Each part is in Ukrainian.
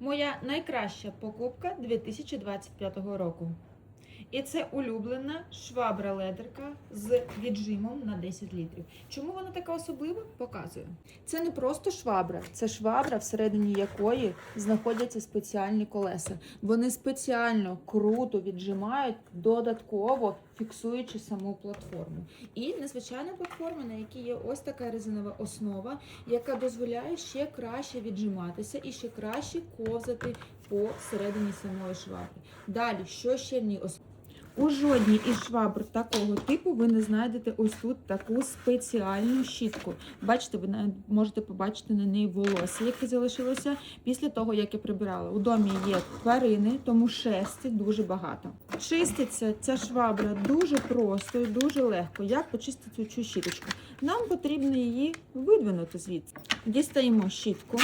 Моя найкраща покупка 2025 року. І це улюблена швабра ледерка з віджимом на 10 літрів. Чому вона така особлива? Показую. Це не просто швабра, це швабра, всередині якої знаходяться спеціальні колеса. Вони спеціально круто віджимають, додатково фіксуючи саму платформу. І незвичайна платформа, на якій є ось така резинова основа, яка дозволяє ще краще віджиматися і ще краще ковзати по середині самої швабри. Далі, що ще ос- у жодній із швабр такого типу ви не знайдете ось тут таку спеціальну щітку. Бачите, ви можете побачити на неї волосся, яке залишилося після того, як я прибирала. У домі є тварини, тому шерсті дуже багато. Чиститься ця швабра дуже просто і дуже легко. Як почистити цю щіточку? Нам потрібно її видвинути звідси. Дістаємо щітку.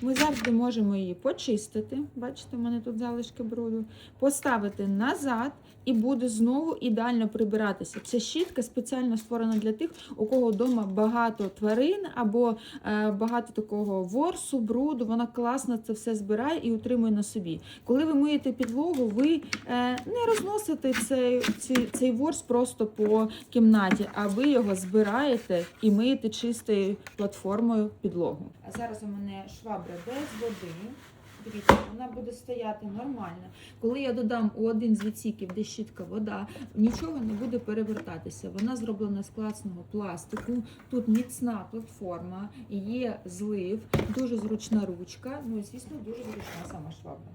Ми завжди можемо її почистити. Бачите, у мене тут залишки бруду, поставити назад і буде знову ідеально прибиратися. Ця щітка спеціально створена для тих, у кого вдома багато тварин або е, багато такого ворсу, бруду. Вона класно це все збирає і утримує на собі. Коли ви миєте підлогу, ви е, не розносите цей, цей, цей ворс просто по кімнаті, а ви його збираєте і миєте чистою платформою підлогу. А зараз у мене швабра без води. Дивіться, вона буде стояти нормально. Коли я додам у один з відсіків, де щітка вода, нічого не буде перевертатися. Вона зроблена з класного пластику. Тут міцна платформа, є злив, дуже зручна ручка. Ну і звісно, дуже зручна сама швабра.